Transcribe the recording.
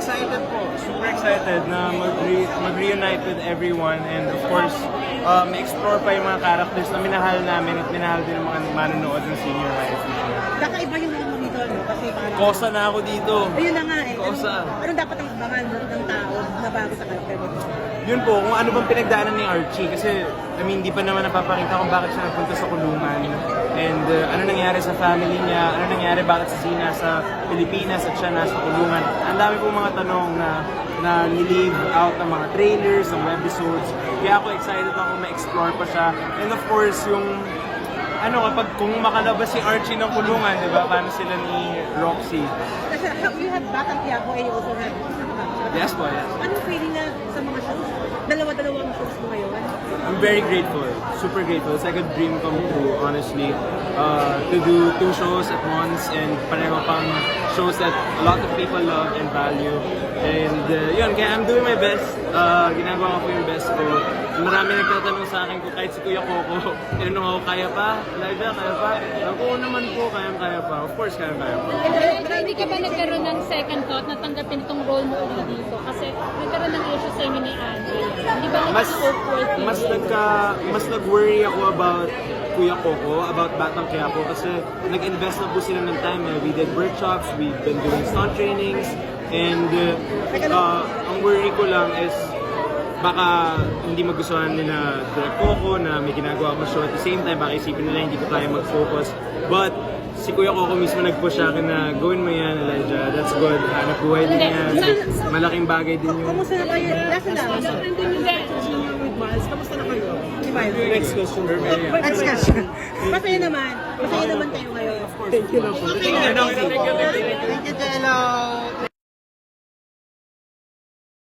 Excited po. Super excited na mag-re- mag-reunite with everyone and of course, uh, ma-explore pa yung mga characters na minahal namin at minahal din ng mga manonood ng senior high future. Kakaiba yung ano dito, no? Kasi parang... Kosa na ako dito. Ayun na nga eh. Kosa. Anong, anong dapat ang abangan ng, tao na bago sa karakter mo? Yun po, kung ano bang pinagdaanan ni Archie kasi I mean, hindi pa naman napapakita kung bakit siya napunta sa kulungan and uh, ano nangyari sa family niya, ano nangyari bakit si Zina sa Pilipinas at siya nasa kulungan. Ang dami pong mga tanong na na ni-leave out ng mga trailers, ng episodes. Kaya ako excited ako ma-explore pa siya. And of course, yung ano kapag kung makalabas si Archie ng kulungan, di ba? Paano sila ni Roxy? Kasi you have Batang Quiapo and you also have... Yes po, yes. Anong feeling na sa mga shows? Dalawa-dalawang shows mo ngayon? I'm very grateful, super grateful. It's like a dream come true, honestly. Uh, to do two shows at once and pareho pang shows that a lot of people love and value. And uh, yun, kaya I'm doing my best. Uh, ginagawa ko po yung best ko. Marami nagtatanong sa akin kung kahit si Kuya Coco, tinanong ako, kaya pa? Live kaya pa? Oo naman po, kaya kaya pa. Of course, kaya kaya pa. Kaya hindi ka ba nagkaroon ng second thought na tanggapin itong role mo ulit dito? Kasi nagkaroon ng issue sa inyo ni Andy. Hindi ba mas mas nagka mas nag-worry ako about Kuya Coco, about Batang Quiapo kasi nag-invest na po sila ng time. Eh. We did workshops, we've been doing stunt trainings, and uh, uh, ang worry ko lang is baka hindi magustuhan nila Direk Coco na may ginagawa akong show at the same time baka isipin nila hindi ko tayo mag-focus. But si Kuya Coco mismo nag-push sa akin na gawin mo yan Elijah. That's good. Hanap buhay din yan. Malaking bagay din yun. Kamusta na kayo? With Miles, kamusta na kayo? Next question Next question. Masaya naman. Masaya naman kayo ngayon. Thank you na po. Thank you, Jen.